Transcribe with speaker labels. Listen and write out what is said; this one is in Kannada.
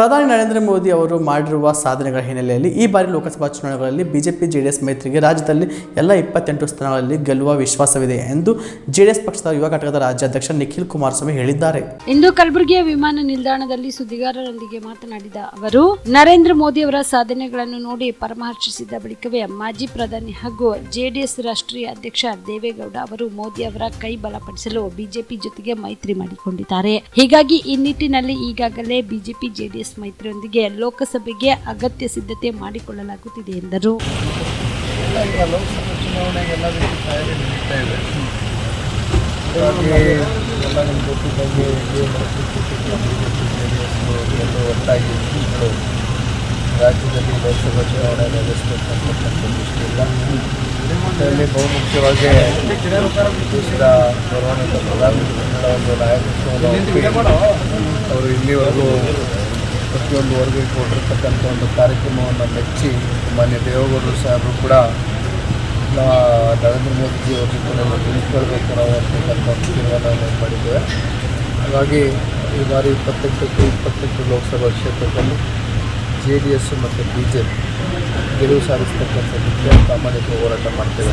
Speaker 1: ಪ್ರಧಾನಿ ನರೇಂದ್ರ ಮೋದಿ ಅವರು ಮಾಡಿರುವ ಸಾಧನೆಗಳ ಹಿನ್ನೆಲೆಯಲ್ಲಿ ಈ ಬಾರಿ ಲೋಕಸಭಾ ಚುನಾವಣೆಗಳಲ್ಲಿ ಬಿಜೆಪಿ, ಜೆಡಿಎಸ್ ಮೈತ್ರಿಗೆ ರಾಜ್ಯದಲ್ಲಿ ಎಲ್ಲ ಇಪ್ಪತ್ತೆಂಟು ಸ್ಥಾನಗಳಲ್ಲಿ ಗೆಲ್ಲುವ ವಿಶ್ವಾಸವಿದೆ ಎಂದು ಜೆಡಿಎಸ್ ಪಕ್ಷದ ಯುವ ಘಟಕದ ರಾಜ್ಯಾಧ್ಯಕ್ಷ ನಿಖಿಲ್ ಕುಮಾರಸ್ವಾಮಿ ಹೇಳಿದ್ದಾರೆ.
Speaker 2: ಇಂದು ಕಲಬುರಗಿಯ ವಿಮಾನ ನಿಲ್ದಾಣದಲ್ಲಿ ಸುದ್ದಿಗಾರರೊಂದಿಗೆ ಮಾತನಾಡಿದ ಅವರು, ನರೇಂದ್ರ ಮೋದಿ ಅವರ ಸಾಧನೆಗಳನ್ನು ನೋಡಿ ಪರಮಹರ್ಷಿಸಿದ ಬಳಿಕವೇ ಮಾಜಿ ಪ್ರಧಾನಿ ಹಾಗೂ ಜೆಡಿಎಸ್ ರಾಷ್ಟ್ರೀಯ ಅಧ್ಯಕ್ಷ ದೇವೇಗೌಡ ಅವರು ಮೋದಿ ಅವರ ಕೈ ಬಲಪಡಿಸಲು ಬಿಜೆಪಿ ಜೊತೆಗೆ ಮೈತ್ರಿ ಮಾಡಿಕೊಂಡಿದ್ದಾರೆ. ಹೀಗಾಗಿ ಈ ನಿಟ್ಟಿನಲ್ಲಿ ಈಗಾಗಲೇ ಬಿಜೆಪಿ, ಜೆಡಿಎಸ್ ಮೈತ್ರಿಯೊಂದಿಗೆ ಲೋಕಸಭೆಗೆ ಅಗತ್ಯ ಸಿದ್ಧತೆ ಮಾಡಿಕೊಳ್ಳಲಾಗುತ್ತಿದೆ ಎಂದರು
Speaker 3: ರಾಜ್ಯದಲ್ಲಿ ಲೋಕಸಭಾ ಚುನಾವಣೆ ನಡೆಸಬೇಕಂತಕ್ಕಂಥ ದೃಷ್ಟಿಯಿಂದ ಇದರಲ್ಲಿ ಬಹುಮುಖ್ಯವಾಗಿ ದೇಶದ ಗೌರವಾನ್ವಿತ ಪ್ರಧಾನಮಂತ್ರಿಗಳ ಒಂದು ನಾಯಕತ್ವವನ್ನು ಅವರು ಇಲ್ಲಿವರೆಗೂ ಪ್ರತಿಯೊಂದು ವರ್ಗಕ್ಕೆ ಕೊಟ್ಟಿರ್ತಕ್ಕಂಥ ಒಂದು ಕಾರ್ಯಕ್ರಮವನ್ನು ಮೆಚ್ಚಿ ಮಾನ್ಯ ದೇವೇಗೌಡರು ಸಾಹೇಬರು ಕೂಡ ನಾ- ನರೇಂದ್ರ ಮೋದಿಜಿ ಅವ್ರ ಜೊತೆ ನಾವು ನಿಂತ್ಕೊಳ್ಬೇಕು ನಾವು ಅಂತಕ್ಕಂಥ ಒಂದು ತೀರ್ಮಾನವನ್ನು ಮಾಡಿದ್ದೇವೆ ಹಾಗಾಗಿ ಈ ಬಾರಿ ಇಪ್ಪತ್ತೆಂಟಕ್ಕೆ ಇಪ್ಪತ್ತೆಂಟು ಲೋಕಸಭಾ ಕ್ಷೇತ್ರದಲ್ಲಿ ಜೆ ಡಿ ಎಸ್ ಮತ್ತು ಬಿ ಜೆ ಪಿ ಗೆಲುವು ಸಾಧಿಸ್ತಕ್ಕಂಥ ಸಾಮಾನ್ಯ ಪ್ರಾಮಾಣಿಕ ಹೋರಾಟ ಮಾಡ್ತೇವೆ